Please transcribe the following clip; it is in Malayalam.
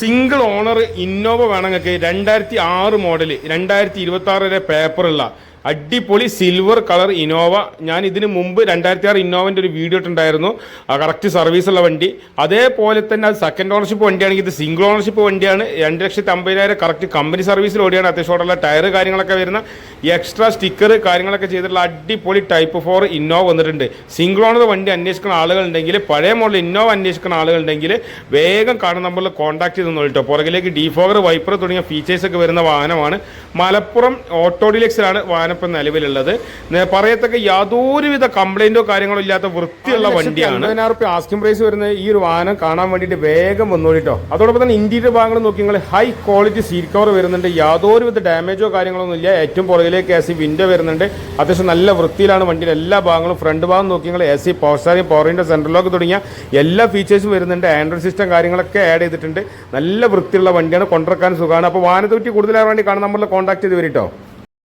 സിംഗിൾ ഓണർ ഇന്നോവ വേണമെങ്കിൽ രണ്ടായിരത്തി ആറ് മോഡൽ രണ്ടായിരത്തി ഇരുപത്തി ആറ് വരെ പേപ്പറുള്ള അടിപൊളി സിൽവർ കളർ ഇന്നോവ. ഞാൻ ഇതിന് മുമ്പ് രണ്ടായിരത്തി ആറ് ഇന്നോവന്റെ ഒരു വീഡിയോ ഇട്ടുണ്ടായിരുന്നു കറക്റ്റ് സർവീസുള്ള വണ്ടി. അതേപോലെ തന്നെ അത് സെക്കൻഡ് ഓണർഷിപ്പ് വണ്ടിയാണെങ്കിൽ ഇത് സിംഗിൾ ഓണർഷിപ്പ് വണ്ടിയാണ്. രണ്ട് ലക്ഷത്തി അമ്പതിനായിരം കറക്റ്റ് കമ്പനി സർവീസിൽ ഓടിയാണ്. അത്യാവശ്യമുള്ള ടയർ കാര്യങ്ങളൊക്കെ വരുന്ന എക്സ്ട്രാ സ്റ്റിക്കർ കാര്യങ്ങളൊക്കെ ചെയ്തിട്ടുള്ള അടിപൊളി ടൈപ്പ് ഫോർ ഇന്നോവ വന്നിട്ടുണ്ട്. സിംഗിൾ ഓണർ വണ്ടി അന്വേഷിക്കുന്ന ആളുകളുണ്ടെങ്കിൽ പഴയ മോഡൽ ഇന്നോവ അന്വേഷിക്കുന്ന ആളുകളുണ്ടെങ്കിൽ വേഗം കാണുന്ന നമ്പറിൽ കോൺടാക്ട് ചെയ്ത് നോക്കിട്ടോ പുറകിലേക്ക് ഡിഫോഗർ വൈപ്പർ തുടങ്ങിയ ഫീച്ചേഴ്സ് ഒക്കെ വരുന്ന വാഹനമാണ്. മലപ്പുറം ഓട്ടോ ഡിലക്സിലാണ് വാഹനം ഇപ്പം നിലവിലുള്ളത്. പറയത്തക്ക യാതൊരുവിധ കംപ്ലൈന്റോ കാര്യങ്ങളോ ഇല്ലാത്ത വൃത്തിയുള്ള വണ്ടിയാണ്. പതിനായിരം റുപ്യ ആസ്കിംഗ് പ്രൈസ് വരുന്ന ഈ ഒരു വാഹനം കാണാൻ വേണ്ടിയിട്ട് വേഗം വന്നോളിട്ടോ അതോടൊപ്പം തന്നെ ഇന്റീരിയർ ഭാഗങ്ങൾ നോക്കി നിങ്ങൾ ഹൈ ക്വാളിറ്റി സീറ്റ് കവർ വരുന്നുണ്ട്. യാതൊരുവിധ ഡാമേജോ കാര്യങ്ങളൊന്നും ഇല്ല. ഏറ്റവും പുറകിലേക്ക് എ സി വിൻഡോ വരുന്നുണ്ട്. അത്യാവശ്യം നല്ല വൃത്തിയിലാണ് വണ്ടിയുടെ എല്ലാ ഭാഗങ്ങളും. ഫ്രണ്ട് ഭാഗം നോക്കി നിങ്ങൾ A C power steering power window central lock തുടങ്ങിയ എല്ലാ ഫീച്ചേഴ്സും വരുന്നുണ്ട്. ആൻഡ്രോയിഡ് സിസ്റ്റം കാര്യങ്ങളൊക്കെ ആഡ് ചെയ്തിട്ടുണ്ട്. നല്ല വൃത്തിയുള്ള വണ്ടിയാണ്. കൊണ്ടിറക്കാൻ സുഖമാണ്. അപ്പോൾ വാഹനത്തെ പറ്റി കൂടുതൽ വേണ്ടി കാണാൻ നമ്മൾ കോൺടാക്ട് ചെയ്ത് വരിട്ടോ.